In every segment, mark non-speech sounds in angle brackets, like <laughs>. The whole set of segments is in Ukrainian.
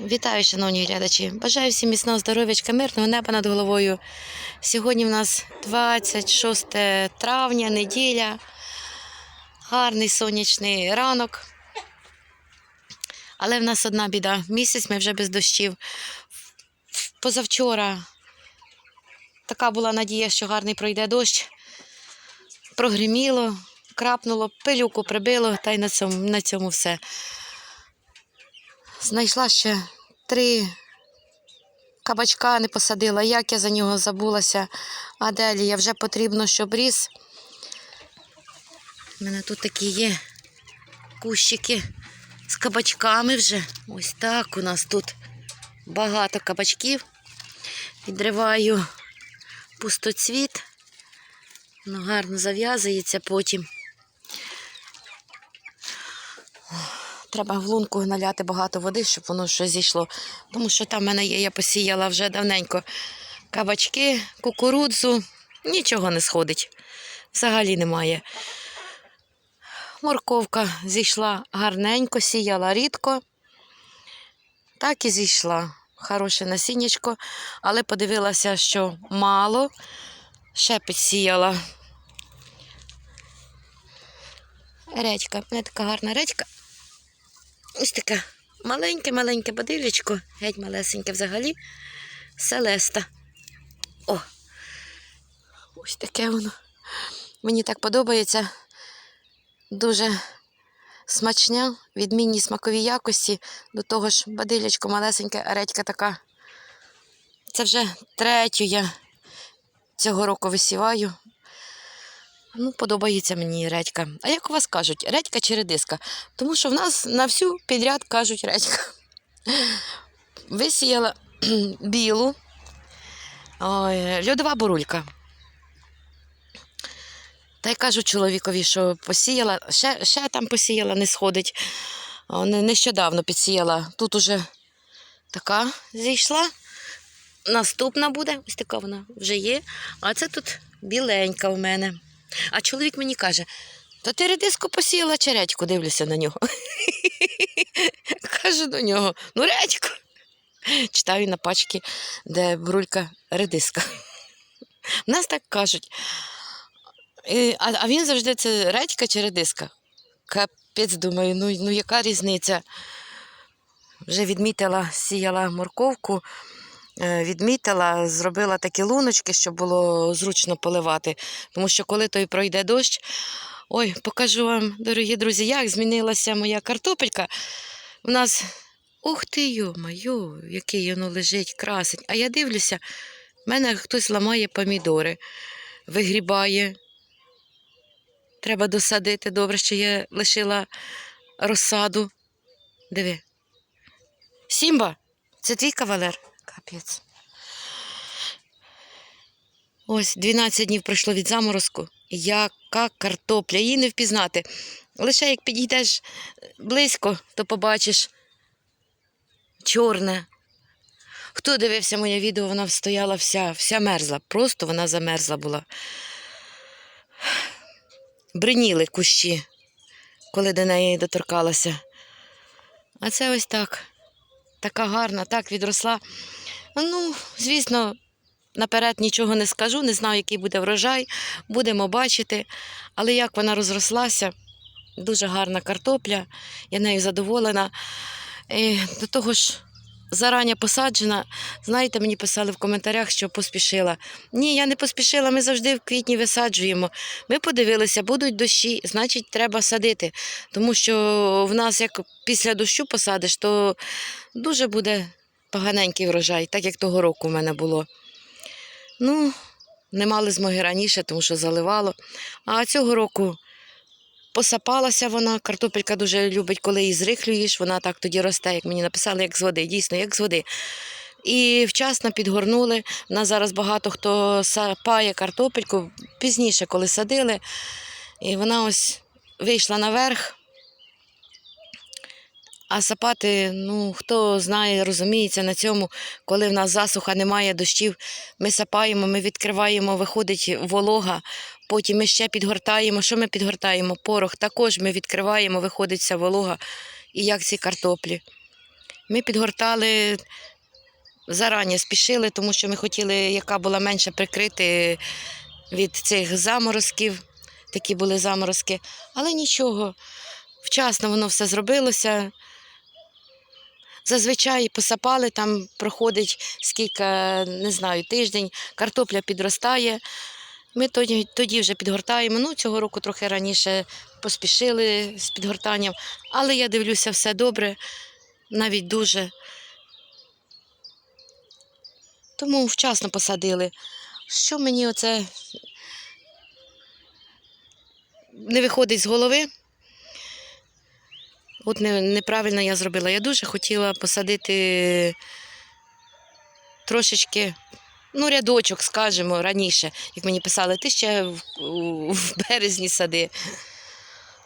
Вітаю, шановні глядачі! Бажаю всім міцного здоров'ячка, мирного неба над головою. Сьогодні в нас 26 травня, неділя, гарний сонячний ранок. Але в нас одна біда. Місяць ми вже без дощів. Позавчора така була надія, що гарний пройде дощ. Прогриміло, крапнуло, пилюку прибило, та й на цьому, на цьому все. Знайшла ще три кабачка, не посадила. Як я за нього забулася. Аделія, вже потрібно, щоб ріс. У мене тут такі є кущики з кабачками вже. Ось так у нас тут багато кабачків. Відриваю пустоцвіт. Воно гарно зав'язується потім. Треба в лунку наляти багато води, щоб воно щось зійшло. Тому що там в мене є, я посіяла вже давненько кабачки, кукурудзу, нічого не сходить. Взагалі немає. Морковка зійшла гарненько, сіяла рідко. Так і зійшла. Хороше насіннячко, але подивилася, що мало. Ще підсіяла. Редька. Мене така гарна редька. Ось таке маленьке-маленьке бадилечко, геть малесеньке взагалі. Селеста. О! Ось таке воно. Мені так подобається. Дуже смачня, відмінні смакові якості. До того ж, бадилячко малесеньке, а редька така. Це вже третю я цього року висіваю. Ну, подобається мені редька. А як у вас кажуть, редька чи редиска? Тому що в нас на всю підряд кажуть редька. Висіяла <clears throat> білу, ой, льодова бурулька. Та й кажу чоловікові, що посіяла, ще, ще там посіяла, не сходить. Нещодавно підсіяла. Тут уже така зійшла. Наступна буде, ось така вона вже є. А це тут біленька в мене. А чоловік мені каже: то ти редиску посіяла чи редьку? Дивлюся на нього. <laughs> Кажу до нього: ну редьку. Читаю на пачці, де брулька редиска. В нас так кажуть. І, а, а він завжди це редька чи редиска? Капець, думаю, ну, ну яка різниця? Вже відмітила, сіяла морковку, е, відмітила, зробила такі луночки, щоб було зручно поливати. Тому що коли той пройде дощ, ой, покажу вам, дорогі друзі, як змінилася моя картопелька. У нас, ух ти, йо-майо, який воно лежить, красень. А я дивлюся, в мене хтось ламає помідори, вигрібає. Треба досадити. Добре, що я лишила розсаду. Диви. Сімба, це твій кавалер? Капець. Ось 12 днів пройшло від заморозку. Яка картопля, її не впізнати. Лише як підійдеш близько, то побачиш чорне. Хто дивився моє відео, вона стояла вся, вся мерзла. Просто вона замерзла була. Бриніли кущі, коли до неї доторкалася. А це ось так. Така гарна, так відросла. Ну, звісно, наперед нічого не скажу, не знаю, який буде врожай, будемо бачити. Але як вона розрослася, дуже гарна картопля, я нею задоволена. І до того ж, зарані посаджена. Знаєте, мені писали в коментарях, що поспішила. Ні, я не поспішила, ми завжди в квітні висаджуємо. Ми подивилися, будуть дощі, значить, треба садити. Тому що в нас, як після дощу посадиш, то дуже буде поганенький врожай, так як того року в мене було. Ну, не мали змоги раніше, тому що заливало. А цього року посапалася вона. Картопелька дуже любить, коли її зрихлюєш, вона так тоді росте, як мені написали, як з води. Дійсно, як з води. І вчасно підгорнули. У нас зараз багато хто сапає картопельку пізніше, коли садили. І вона ось вийшла наверх. А сапати, ну, хто знає, розуміється на цьому, коли в нас засуха, немає дощів, ми сапаємо, ми відкриваємо, виходить волога, потім ми ще підгортаємо. Що ми підгортаємо? Порох. Також ми відкриваємо, виходить вся волога. І як ці картоплі. Ми підгортали зарані спішили, тому що ми хотіли, яка була менше прикрити від цих заморозків. Такі були заморозки. Але нічого, вчасно воно все зробилося. Зазвичай посапали, там проходить скільки, не знаю, тиждень, картопля підростає. Ми тоді, тоді вже підгортаємо. Ну, цього року трохи раніше поспішили з підгортанням, але я дивлюся, все добре, навіть дуже. Тому вчасно посадили. Що мені оце не виходить з голови? От не, неправильно я зробила. Я дуже хотіла посадити трошечки, ну, рядочок, скажімо, раніше, як мені писали, ти ще в, березні сади.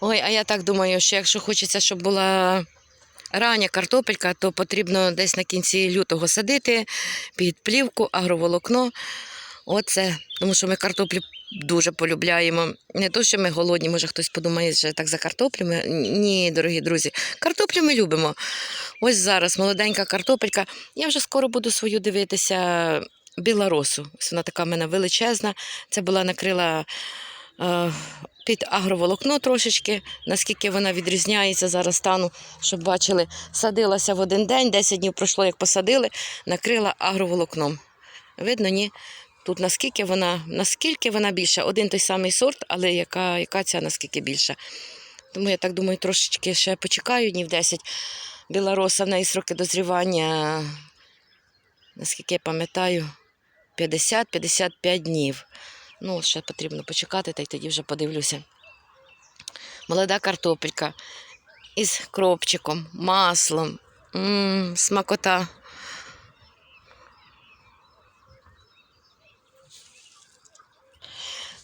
Ой, а я так думаю, що якщо хочеться, щоб була рання картопелька, то потрібно десь на кінці лютого садити під плівку, агроволокно. Оце, тому що ми картоплю дуже полюбляємо. Не то, що ми голодні, може хтось подумає, що так за картоплю. Ні, дорогі друзі, картоплю ми любимо. Ось зараз молоденька картопелька. Я вже скоро буду свою дивитися білоросу. Ось вона така в мене величезна. Це була накрила е, під агроволокно трошечки, наскільки вона відрізняється зараз стану, щоб бачили, садилася в один день, 10 днів пройшло, як посадили, накрила агроволокном. Видно, ні? Тут наскільки вона, наскільки вона більша, один той самий сорт, але яка, яка ця наскільки більша. Тому я так думаю, трошечки ще почекаю днів 10. Білороса в неї сроки дозрівання, наскільки я пам'ятаю, 50-55 днів. Ну, ще потрібно почекати, та й тоді вже подивлюся. Молода картопелька із кропчиком, маслом. М, смакота.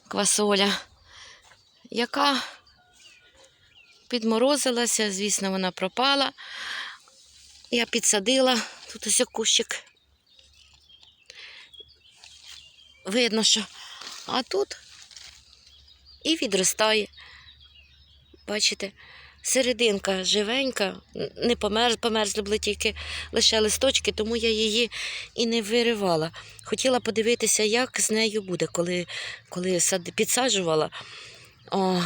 Квасоля, яка підморозилася, звісно, вона пропала. Я підсадила, тут ось кущик. Видно, що. А тут і відростає. Бачите, серединка живенька, не померз, померзли були тільки лише листочки, тому я її і не виривала. Хотіла подивитися, як з нею буде, коли, коли сад, підсаджувала. О,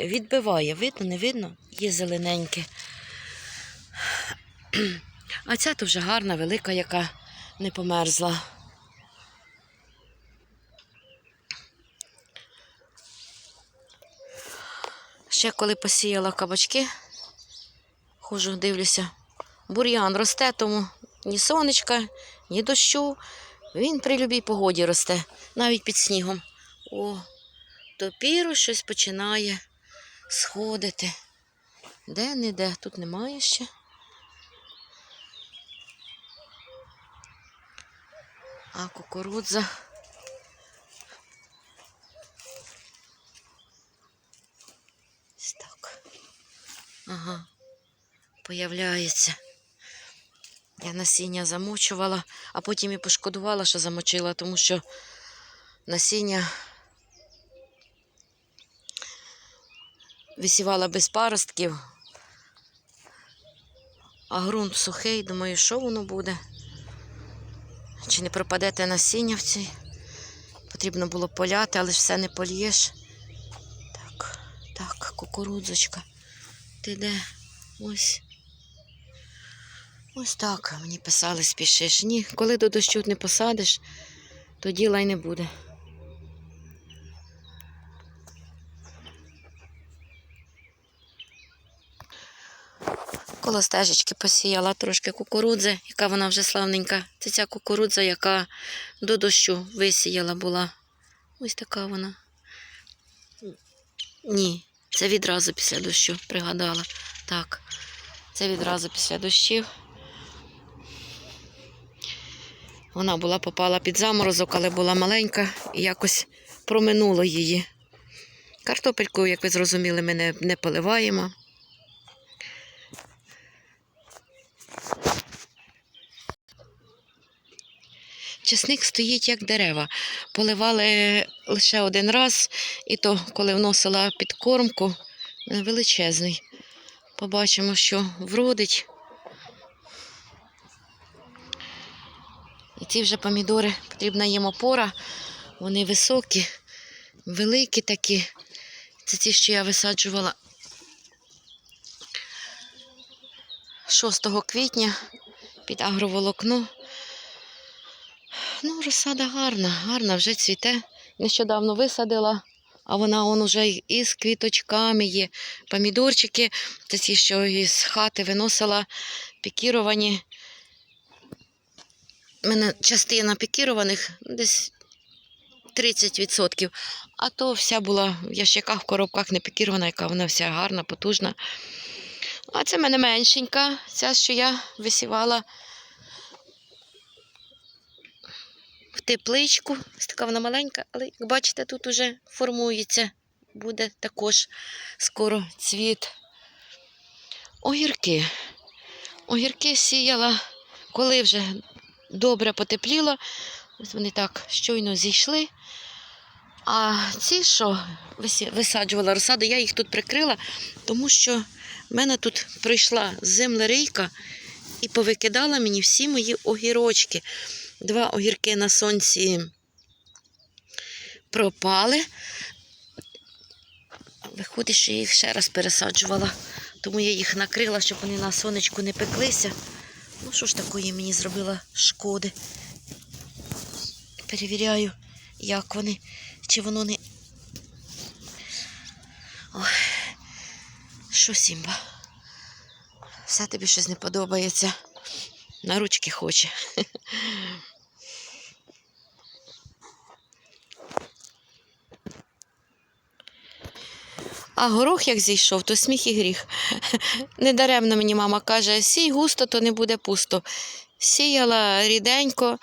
відбиває, видно, не видно? Є зелененьке. <clears throat> А ця то вже гарна, велика, яка не померзла. Ще коли посіяла кабачки, хожу, дивлюся. Бур'ян росте, тому ні сонечка, ні дощу. Він при любій погоді росте, навіть під снігом. О, топіру щось починає сходити. Де не де, тут немає ще. А кукурудза. Ось так. Ага. Появляється. Я насіння замочувала, а потім і пошкодувала, що замочила, тому що насіння висівала без паростків, а ґрунт сухий, думаю, що воно буде? Чи не пропаде те насіння в цій? Потрібно було поляти, але ж все не польєш. Так, так, кукурудзочка. Ти де? Ось. Ось так мені писали, спішиш. Ні, коли до дощу не посадиш, то діла й не буде. Коло стежечки посіяла трошки кукурудзи, яка вона вже славненька. Це ця кукурудза, яка до дощу висіяла була. Ось така вона. Ні, це відразу після дощу, пригадала. Так, це відразу після дощів. Вона була попала під заморозок, але була маленька і якось проминуло її. Картопельку, як ви зрозуміли, ми не, не поливаємо. Часник стоїть як дерева. Поливали лише один раз, і то, коли вносила підкормку, він величезний. Побачимо, що вродить. І ці вже помідори потрібна їм опора. Вони високі, великі такі. Це ті, що я висаджувала 6 квітня під агроволокно. Ну, розсада гарна, гарна, вже цвіте. Нещодавно висадила, а вона он уже із квіточками є. Помідорчики, це ті, що із хати виносила, пікіровані. У мене частина пікірованих десь 30%. А то вся була в ящиках, в коробках не пікірована, яка вона вся гарна, потужна. А це в мене меншенька, ця, що я висівала в тепличку. Ось така вона маленька, але як бачите, тут уже формується. Буде також скоро цвіт. Огірки. Огірки сіяла, коли вже добре потепліло. Ось вони так щойно зійшли. А ці, що висаджувала розсаду, я їх тут прикрила, тому що в мене тут прийшла землерийка і повикидала мені всі мої огірочки. Два огірки на сонці пропали. Виходить, що я їх ще раз пересаджувала, тому я їх накрила, щоб вони на сонечку не пеклися. Ну, що ж такої мені зробила шкоди. Перевіряю, як вони, чи воно не. Ой, що Сімба? Все тобі щось не подобається. На ручки хоче. <laughs> А горох як зійшов, то сміх і гріх. Недаремно мені мама каже, сій густо, то не буде пусто. Сіяла ріденько,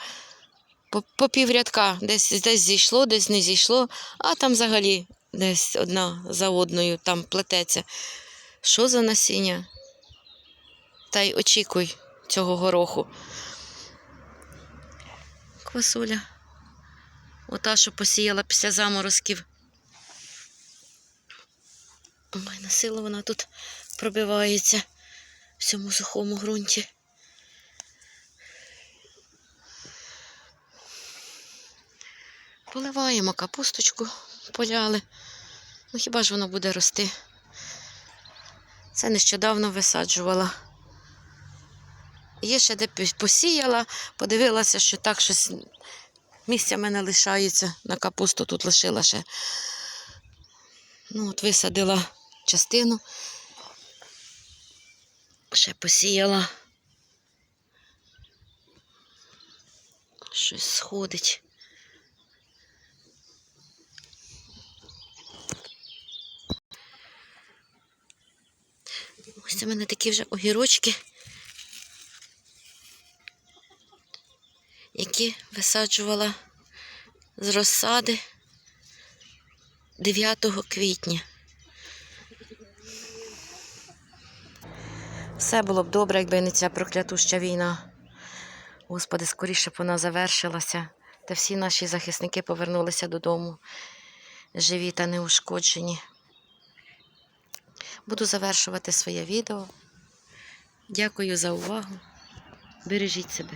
по, по піврядка, десь, десь зійшло, десь не зійшло, а там взагалі десь одна за одною там плететься. Що за насіння? Та й очікуй цього гороху. Квасуля. Ота, що посіяла після заморозків. Ой, на силу вона тут пробивається в цьому сухому ґрунті. Поливаємо капусточку, поляли. Ну хіба ж воно буде рости? Це нещодавно висаджувала. Є ще де посіяла, подивилася, що так щось місця мене лишається. На капусту тут лишила ще. Ну, от висадила частину. Ще посіяла. Щось сходить. Ось у мене такі вже огірочки, які висаджувала з розсади 9 квітня. Все було б добре, якби не ця проклятуща війна. Господи, скоріше б вона завершилася, та всі наші захисники повернулися додому, живі та неушкоджені. Буду завершувати своє відео. Дякую за увагу. Бережіть себе.